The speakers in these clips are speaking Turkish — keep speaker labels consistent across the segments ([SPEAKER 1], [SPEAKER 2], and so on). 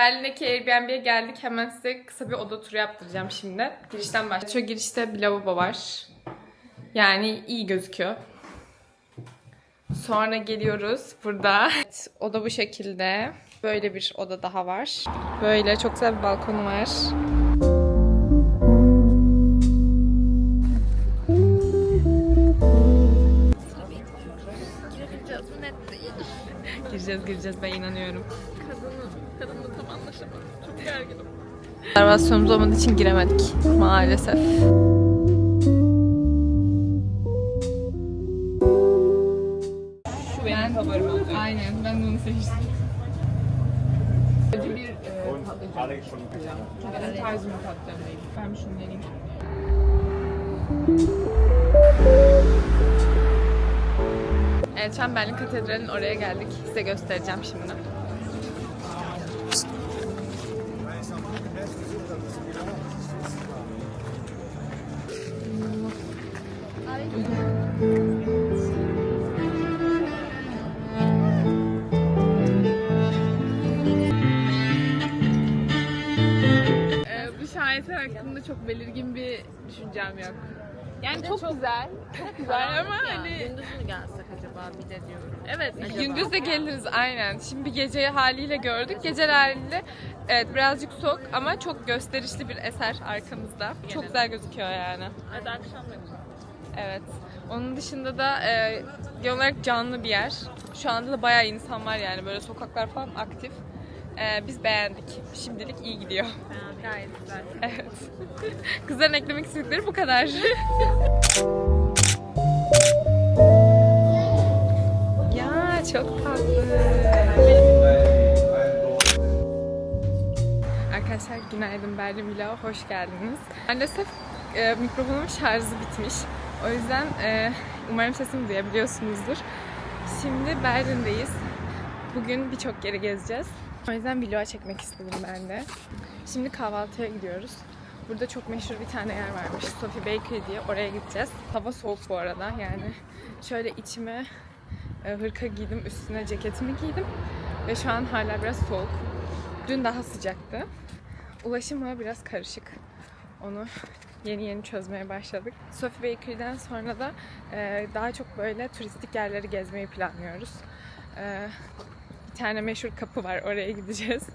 [SPEAKER 1] Berlin'deki Airbnb'ye geldik. Hemen size kısa bir oda turu yaptıracağım şimdi. Girişten başlayalım. Şu girişte bir lavabo var. Yani iyi gözüküyor. Sonra geliyoruz burada. Evet, oda bu şekilde. Böyle bir oda daha var. Böyle çok güzel bir balkonu var. Gireceğiz gireceğiz ben inanıyorum. Gerginim. Rezervasyonumuz olmadığı için giremedik maalesef. Şu benim favorim olacak. Aynen ben de onu seçtim. Acı bir e, patlıcan. Benim tarzım patlıcan değil. Ben şunu deneyeyim. Evet Berlin Katedrali'nin oraya geldik. Size göstereceğim şimdi. Şaheser hakkında çok belirgin bir düşüncem yok. Yani çok, güzel, çok güzel ama hani
[SPEAKER 2] Gündüz mü gelsek acaba bir de diyorum.
[SPEAKER 1] Evet,
[SPEAKER 2] Acaba?
[SPEAKER 1] gündüz de geliriz aynen. Şimdi gece haliyle gördük. Gece haliyle evet birazcık soğuk ama çok gösterişli bir eser arkamızda. Çok güzel gözüküyor yani.
[SPEAKER 2] Hadi akşam da güzel.
[SPEAKER 1] Evet. Onun dışında da e, genel olarak canlı bir yer. Şu anda da bayağı insan var yani böyle sokaklar falan aktif. E, biz beğendik. Şimdilik iyi gidiyor.
[SPEAKER 2] Gayet güzel.
[SPEAKER 1] Evet. Kızların eklemek istedikleri bu kadar. ya çok tatlı. Arkadaşlar günaydın Berlin Vlog'a hoş geldiniz. Maalesef e, mikrofonumun şarjı bitmiş. O yüzden e, umarım sesimi duyabiliyorsunuzdur. Şimdi Berlin'deyiz. Bugün birçok yeri gezeceğiz. O yüzden vlog çekmek istedim ben de. Şimdi kahvaltıya gidiyoruz. Burada çok meşhur bir tane yer varmış. Sophie Bakery diye. Oraya gideceğiz. Hava soğuk bu arada. Yani şöyle içime e, hırka giydim. Üstüne ceketimi giydim. Ve şu an hala biraz soğuk. Dün daha sıcaktı. Ulaşım ağı biraz karışık. Onu yeni yeni çözmeye başladık. Sophie Bakery'den sonra da e, daha çok böyle turistik yerleri gezmeyi planlıyoruz. Bir tane meşhur kapı var. Oraya gideceğiz.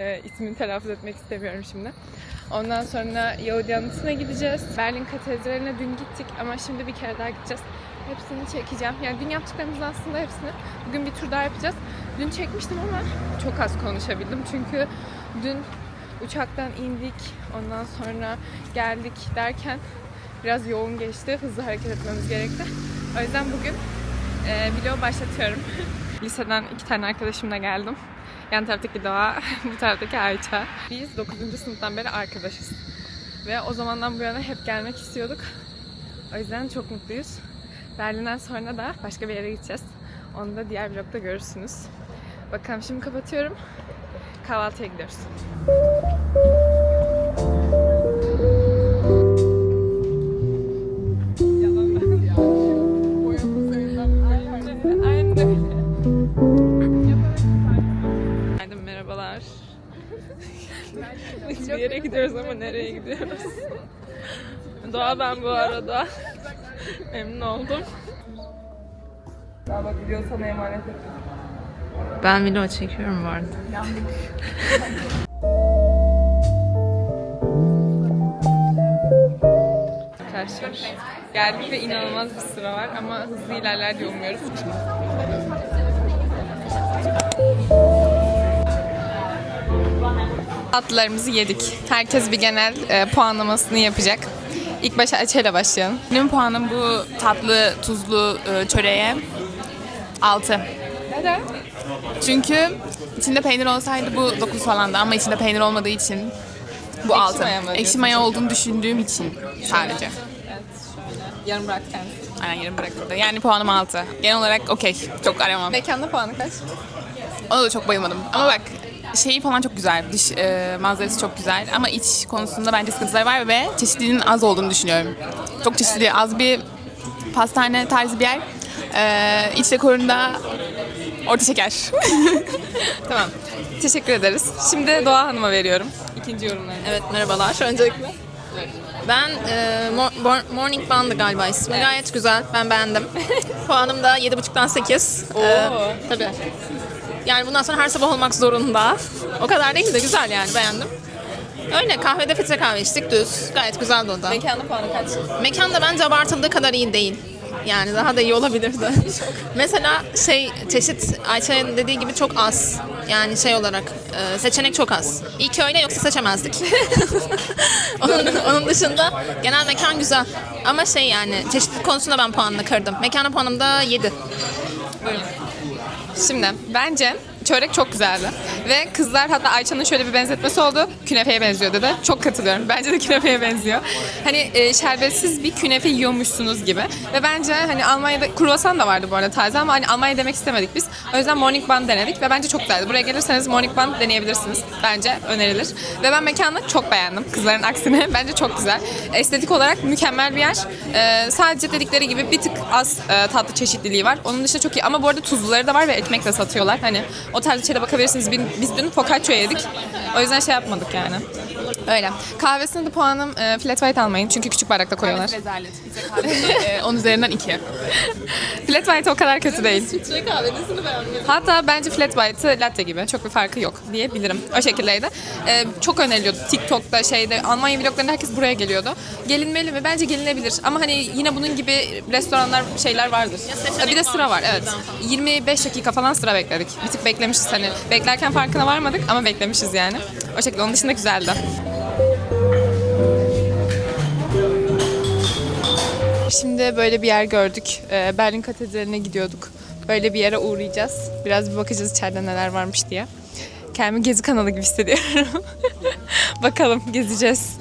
[SPEAKER 1] E, ismini telaffuz etmek istemiyorum şimdi. Ondan sonra Yahudi Anıtı'na gideceğiz. Berlin Katedrali'ne dün gittik ama şimdi bir kere daha gideceğiz. Hepsini çekeceğim. Yani dün yaptıklarımızın aslında hepsini bugün bir tur daha yapacağız. Dün çekmiştim ama çok az konuşabildim. Çünkü dün uçaktan indik. Ondan sonra geldik derken biraz yoğun geçti. Hızlı hareket etmemiz gerekti. O yüzden bugün e, vlog başlatıyorum. Liseden iki tane arkadaşımla geldim. Yan taraftaki Doğa, bu taraftaki Ayça. Biz 9. sınıftan beri arkadaşız. Ve o zamandan bu yana hep gelmek istiyorduk. O yüzden çok mutluyuz. Berlin'den sonra da başka bir yere gideceğiz. Onu da diğer vlogda görürsünüz. Bakalım şimdi kapatıyorum. Kahvaltıya gidiyoruz. Biz bir yere gidiyoruz ama nereye gidiyoruz? Doğa ben bu arada. Memnun oldum. Daha bak video sana emanet ettim.
[SPEAKER 2] Ben video çekiyorum bu arada.
[SPEAKER 1] Arkadaşlar geldik ve inanılmaz bir sıra var ama hızlı ilerler diye umuyoruz. Tatlılarımızı yedik. Herkes bir genel e, puanlamasını yapacak. İlk başta Açel'e başlayalım.
[SPEAKER 3] Benim puanım bu tatlı tuzlu e, çöreğe 6.
[SPEAKER 1] Neden?
[SPEAKER 3] Çünkü içinde peynir olsaydı bu 9 falandı ama içinde peynir olmadığı için bu 6.
[SPEAKER 1] maya mı
[SPEAKER 3] Ekşi
[SPEAKER 1] diyorsun
[SPEAKER 3] maya olduğunu düşündüğüm için sadece.
[SPEAKER 1] Yarım bırak kendisi.
[SPEAKER 3] Aynen yarım bırakıldı. Yani puanım 6. Genel olarak okey. Çok aramam.
[SPEAKER 1] Mekanda puanı kaç?
[SPEAKER 3] Ona da çok bayılmadım. Ama bak şeyi falan çok güzel. Dış e, manzarası çok güzel ama iç konusunda bence sıkıntıları var ve çeşitliliğinin az olduğunu düşünüyorum. Çok çeşitli, az bir pastane tarzı bir yer. E, iç dekorunda orta şeker.
[SPEAKER 1] Tamam. Teşekkür ederiz. Şimdi Doğa Hanım'a veriyorum. İkinci yorumlarını.
[SPEAKER 2] Evet merhabalar öncelikle. Ben e, Mo- Mor- Morning Band'ı galiba ismi. Gayet güzel. Ben beğendim. Puanım da 7.5'tan 8.
[SPEAKER 1] Oo.
[SPEAKER 2] tabii. Yani bundan sonra her sabah olmak zorunda. O kadar değil de güzel yani beğendim. Öyle kahvede filtre kahve içtik düz. Gayet güzeldi o da.
[SPEAKER 1] Mekanın puanı kaç?
[SPEAKER 2] Mekan da bence abartıldığı kadar iyi değil. Yani daha da iyi olabilirdi. Mesela şey çeşit Ayça'nın dediği gibi çok az. Yani şey olarak e, seçenek çok az. İyi ki öyle yoksa seçemezdik. onun, onun dışında genel mekan güzel. Ama şey yani çeşitlilik konusunda ben puanını kırdım. Mekana puanım da 7.
[SPEAKER 1] Şimdi bence çörek çok güzeldi. Ve kızlar hatta Ayça'nın şöyle bir benzetmesi oldu. Künefeye benziyor dedi. Çok katılıyorum. Bence de künefeye benziyor. Hani e, şerbetsiz bir künefe yiyormuşsunuz gibi. Ve bence hani Almanya'da kruvasan da vardı bu arada taze ama hani Almanya demek istemedik biz. O yüzden morning bun denedik ve bence çok güzeldi. Buraya gelirseniz morning bun deneyebilirsiniz. Bence önerilir. Ve ben mekanı çok beğendim. Kızların aksine. Bence çok güzel. Estetik olarak mükemmel bir yer. E, sadece dedikleri gibi bir tık az e, tatlı çeşitliliği var. Onun dışında çok iyi. Ama bu arada tuzluları da var ve ekmek de satıyorlar. Hani o tarz şeyde bakabilirsiniz. Biz dün focaccia yedik. O yüzden şey yapmadık yani. Öyle. Kahvesine de puanım e, flat white almayın. Çünkü küçük bardakta koyuyorlar.
[SPEAKER 3] Rezalet. Filtre kahve. e, 10 üzerinden 2.
[SPEAKER 1] flat white o kadar kötü değil.
[SPEAKER 2] Filtre kahvenisini beğenmedim.
[SPEAKER 1] Hatta bence flat white latte gibi. Çok bir farkı yok diyebilirim. O şekildeydi. Ee, çok öneriliyordu. TikTok'ta şeyde Almanya vloglarında herkes buraya geliyordu. Gelinmeli mi? Bence gelinebilir. Ama hani yine bunun gibi restoranlar şeyler vardır.
[SPEAKER 2] seçenek
[SPEAKER 1] bir de sıra
[SPEAKER 2] var.
[SPEAKER 1] Evet. 25 dakika falan sıra bekledik. Bir tık beklemişiz hani. Beklerken farkına varmadık ama beklemişiz yani. O şekilde. Onun dışında güzeldi. Şimdi böyle bir yer gördük. Ee, Berlin Katedrali'ne gidiyorduk. Böyle bir yere uğrayacağız. Biraz bir bakacağız içeride neler varmış diye. Kendimi gezi kanalı gibi hissediyorum. Bakalım gezeceğiz.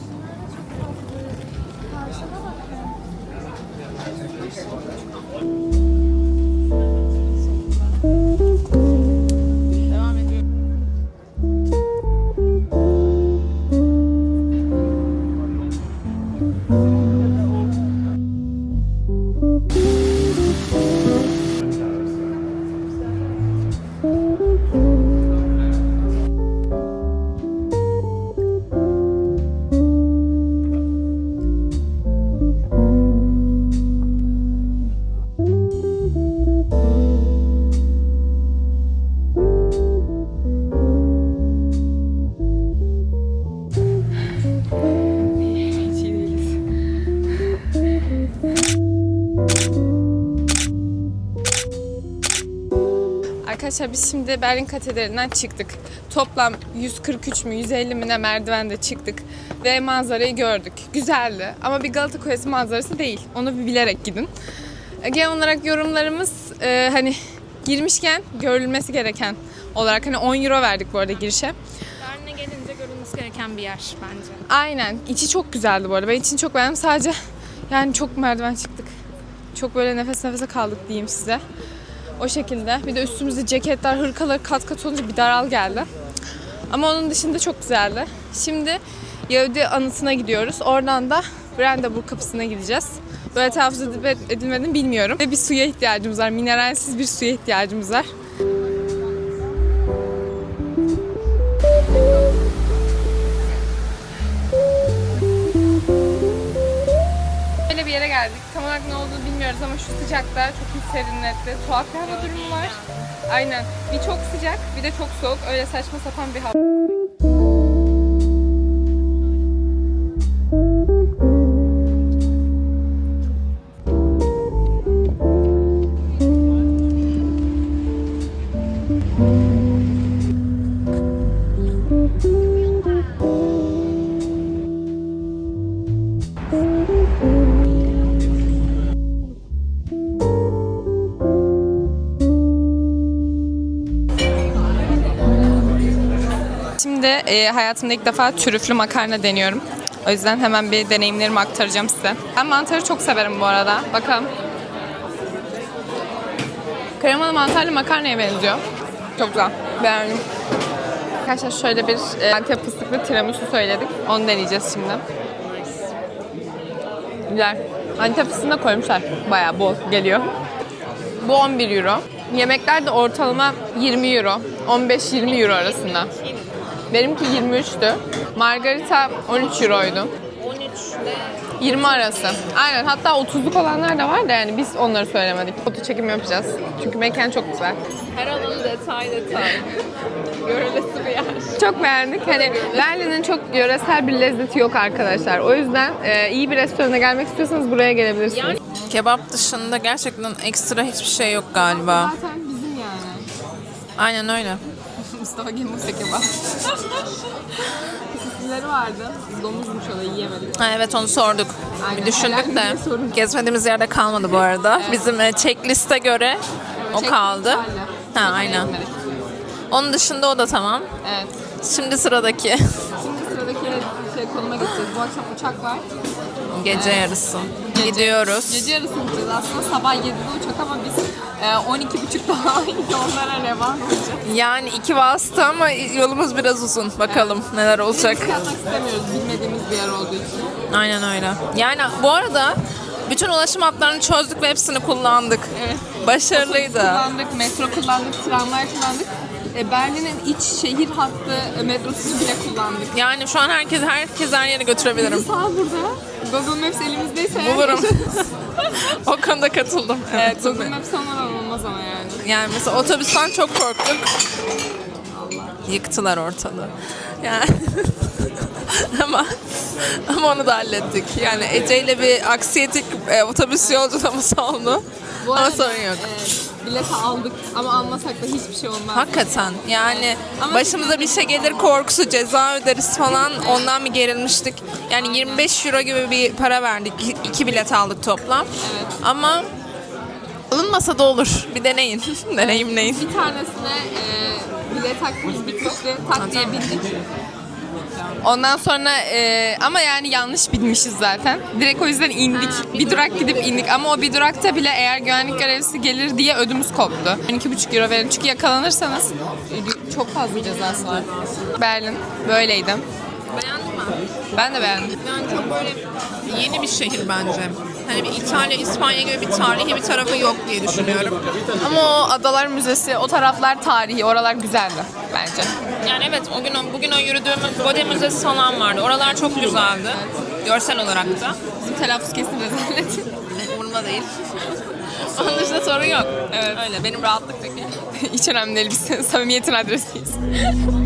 [SPEAKER 1] Arkadaşlar biz şimdi Berlin Katedrali'nden çıktık. Toplam 143 mü 150 mi ne merdivende çıktık ve manzarayı gördük. Güzeldi ama bir Galata Kulesi manzarası değil. Onu bir bilerek gidin. E, Genel olarak yorumlarımız e, hani girmişken görülmesi gereken olarak hani 10 euro verdik bu arada girişe.
[SPEAKER 2] Berlin'e gelince görülmesi gereken bir yer bence.
[SPEAKER 1] Aynen. İçi çok güzeldi bu arada. Ben içini çok beğendim. Sadece yani çok merdiven çıktık. Çok böyle nefes nefese kaldık diyeyim size. O şekilde. Bir de üstümüzde ceketler, hırkalar kat kat olunca bir daral geldi. Ama onun dışında çok güzeldi. Şimdi Yahudi anıtına gidiyoruz. Oradan da Brandenburg kapısına gideceğiz. Böyle telaffuz edilmediğini bilmiyorum. Ve bir suya ihtiyacımız var. Mineralsiz bir suya ihtiyacımız var. Geldik. Tam olarak ne olduğunu bilmiyoruz ama şu sıcakta çok iyi serinletti. Tuhaf bir hava durumu var. Aynen. Bir çok sıcak, bir de çok soğuk. Öyle saçma sapan bir hava. Hayatımda ilk defa trüflü makarna deniyorum. O yüzden hemen bir deneyimlerimi aktaracağım size. Ben mantarı çok severim bu arada. Bakalım. Kremalı mantarlı makarnaya benziyor. Çok güzel. Beğendim. Arkadaşlar şöyle bir e, Antep fıstıklı tiramisu söyledik. Onu deneyeceğiz şimdi. Güzel. Antep fıstığını koymuşlar. Bayağı bol geliyor. Bu 11 euro. Yemekler de ortalama 20 euro. 15-20 euro arasında. Benimki 23'tü. Margarita 13 euroydu. 20 arası. Aynen hatta 30'luk olanlar da var da yani biz onları söylemedik. Foto çekim yapacağız. Çünkü mekan çok güzel.
[SPEAKER 2] Her alanı detay detay. Görülesi bir yer.
[SPEAKER 1] Çok beğendik. Hani Berlin'in çok yöresel bir lezzeti yok arkadaşlar. O yüzden e, iyi bir restorana gelmek istiyorsanız buraya gelebilirsiniz.
[SPEAKER 2] Kebap dışında gerçekten ekstra hiçbir şey yok galiba.
[SPEAKER 1] Zaten bizim yani.
[SPEAKER 2] Aynen öyle.
[SPEAKER 1] Mustafa Gemuse kebap. Sosisleri vardı. Domuzmuş o da yiyemedik.
[SPEAKER 2] Ha, evet onu sorduk.
[SPEAKER 1] Aynen,
[SPEAKER 2] Bir düşündük de. Gezmediğimiz yerde kalmadı bu arada. Bizim e, checkliste göre o kaldı.
[SPEAKER 1] Hala.
[SPEAKER 2] Ha aynen. Onun dışında o da tamam.
[SPEAKER 1] Evet.
[SPEAKER 2] Şimdi sıradaki
[SPEAKER 1] Şimdi sıradaki şey konuma gideceğiz. Bu akşam uçak var.
[SPEAKER 2] gece yarısı. Gidiyoruz.
[SPEAKER 1] Gece yarısı gideceğiz. Aslında sabah 7'de uçak ama biz e, 12.30'da yollara revan olacağız.
[SPEAKER 2] Yani iki vasıta ama yolumuz biraz uzun. Bakalım neler olacak.
[SPEAKER 1] Risk atmak istemiyoruz bilmediğimiz bir yer olduğu için.
[SPEAKER 2] Aynen öyle. Yani bu arada bütün ulaşım hatlarını çözdük ve hepsini kullandık.
[SPEAKER 1] Evet.
[SPEAKER 2] Başarılıydı.
[SPEAKER 1] Kullandık, metro kullandık, tramvay kullandık. E, Berlin'in iç şehir hattı e, metrosunu bile kullandık.
[SPEAKER 2] Yani şu an herkes herkes her yere götürebilirim.
[SPEAKER 1] Sağ burada. Google Maps elimizdeyse
[SPEAKER 2] Bulurum. o konuda katıldım.
[SPEAKER 1] Evet, Google Maps olmadan olmaz ama yani.
[SPEAKER 2] Yani mesela otobüsten çok korktuk. Yıktılar ortalığı. Yani ama ama onu da hallettik. Yani Ece ile bir aksiyetik e, otobüs yolculuğumuz oldu.
[SPEAKER 1] Bu
[SPEAKER 2] ama
[SPEAKER 1] arada,
[SPEAKER 2] sorun yok.
[SPEAKER 1] E, bileti aldık ama almasak da hiçbir şey olmaz.
[SPEAKER 2] Hakikaten yani
[SPEAKER 1] Ama
[SPEAKER 2] başımıza bir şey gelir korkusu ceza öderiz falan ondan bir gerilmiştik. Yani 25 euro gibi bir para verdik. İki bilet aldık toplam.
[SPEAKER 1] Evet.
[SPEAKER 2] Ama alınmasa da olur. Bir deneyin. Deneyimleyin.
[SPEAKER 1] Bir tanesine e, bilet hakkımız bitmişti. Tak diye bindik. Ondan sonra e, ama yani yanlış binmişiz zaten. Direkt o yüzden indik. bir durak gidip indik ama o bir durakta bile eğer güvenlik görevlisi gelir diye ödümüz koptu. 12,5 euro verin çünkü yakalanırsanız e, çok fazla cezası var. Berlin böyleydi. Ben de beğendim.
[SPEAKER 2] Yani çok böyle yeni bir şehir bence. Hani bir İtalya, İspanya gibi bir tarihi bir tarafı yok diye düşünüyorum.
[SPEAKER 1] Ama o Adalar Müzesi, o taraflar tarihi, oralar güzeldi bence.
[SPEAKER 2] Yani evet o gün o, bugün o yürüdüğümüz Bode Müzesi falan vardı. Oralar çok güzeldi. Görsel olarak da.
[SPEAKER 1] Bizim telaffuz kesin rezalet.
[SPEAKER 2] Umurumda değil. Onun dışında sorun yok. Evet. Öyle benim rahatlık peki.
[SPEAKER 1] Hiç önemli değil biz samimiyetin adresiyiz.